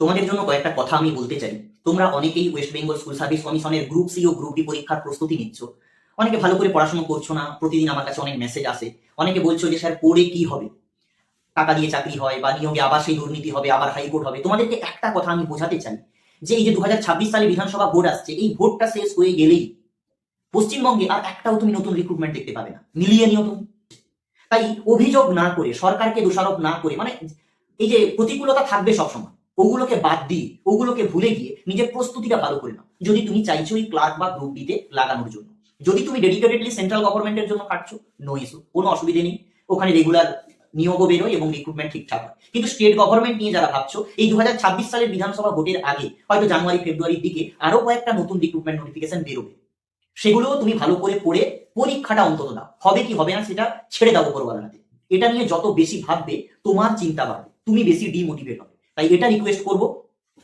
তোমাদের জন্য কয়েকটা কথা আমি বলতে চাই। তোমরা অনেকেই ওয়েস্ট বেঙ্গল স্কুল সার্ভিস কমিশনের গ্রুপ সি ও গ্রুপ ডি পরীক্ষার প্রস্তুতি নিচ্ছ। অনেকে ভালো করে পড়াশোনা করছ না, প্রতিদিন আমার কাছে অনেক মেসেজ আসে। অনেকে বলছো যে, স্যার, পড়ে কি হবে? টাকা দিয়ে চাকরি হয় বা নিয়োগে আবার সেই দুর্নীতি হবে, আবার হাইকোর্ট হবে। তোমাদেরকে একটা কথা আমি বোঝাতে চাই, যে এই যে দু হাজার ছাব্বিশ সালে বিধানসভা ভোট আসছে, এই ভোটটা শেষ হয়ে গেলেই পশ্চিমবঙ্গে আর একটাও তুমি নতুন রিক্রুটমেন্ট দেখতে পাবে না। মিলিয়ে নিও তুমি। তাই অভিযোগ না করে, সরকারকে দোষারোপ না করে মানে এই যে প্রতিকূলতা থাকবে সবসময়। ওগুলোকে বাদ দিয়ে, ওগুলোকে ভুলে গিয়ে নিজের প্রস্তুতিটা ভালো করে নাও। যদি তুমি চাইছো এই ক্লার্ক বা গ্রুপ ডিতে লাগানোর জন্য। যদি তুমি ডেডিকেটেডলি সেন্ট্রাল গভর্নমেন্টের জন্য খাটছো নো ইস্যু কোনো অসুবিধে নেই। ওখানে রেগুলার নিয়োগও বেরোয় এবং রিক্রুটমেন্ট ঠিকঠাক হয়। কিন্তু স্টেট গভর্নমেন্ট নিয়ে যারা ভাবছ, এই দু হাজার ছাব্বিশ সালের বিধানসভা ভোটের আগে, হয়তো জানুয়ারি, ফেব্রুয়ারির দিকে আরও কয়েকটা নতুন রিক্রুটমেন্ট নোটিফিকেশন বেরোবে। সেগুলোও তুমি ভালো করে পড়ে পরীক্ষাটা অন্তত দাও। হবে কি হবে না সেটা ছেড়ে দাও উপরওয়ালার এটা নিয়ে যত বেশি ভাববে, তোমার চিন্তা বাড়বে। তুমি বেশি ডিমোটিভেট হবে তাই এটা রিকোয়েস্ট করব।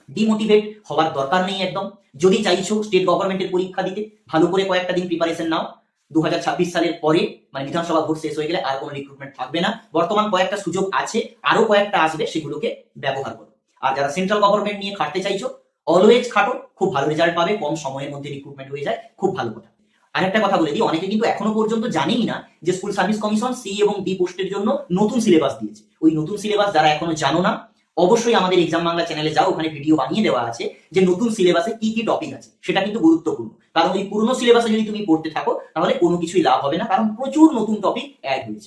ডিমোটিভেট হওয়ার দরকার নেই একদম। যদি চাইছো স্টেট গভর্নমেন্টের পরীক্ষা দিতে, ভালো করে কয়েকটা দিন প্রিপারেশন নাও। দুই হাজার ছাব্বিশ সালের পরে মানে বিধানসভা ভোট শেষ হয়ে গেলে আর কোনো রিক্রুটমেন্ট থাকবে না। বর্তমান কয়েকটা সুযোগ আছে, আরও কয়েকটা আসবে, সেগুলোকে ব্যবহার করো। আর যারা সেন্ট্রাল গভর্নমেন্ট নিয়ে খাটতে চাইছো অলওয়েজ খাটো, খুব ভালো রেজাল্ট পাবে, কম সময়ের মধ্যে রিক্রুটমেন্ট হয়ে যায়, খুব ভালো কথা। আরেকটা কথা বলে দিই, অনেকে কিন্তু এখনও পর্যন্ত জানেই না যে স্কুল সার্ভিস কমিশন সি এবং বি পোস্টের জন্য নতুন সিলেবাস দিয়েছে। ওই নতুন সিলেবাস যারা এখনও জানো না অবশ্যই আমাদের এক্সাম বাংলা চ্যানেলে যাও, ওখানে ভিডিও বানিয়ে দেওয়া আছে যে নতুন সিলেবাসে কি কি টপিক আছে। সেটা কিন্তু গুরুত্বপূর্ণ। কারণ ওই পুরনো সিলেবাসে যদি তুমি পড়তে থাকো, তাহলে কোনো কিছুই লাভ হবে না, কারণ প্রচুর নতুন টপিক অ্যাড হয়েছে।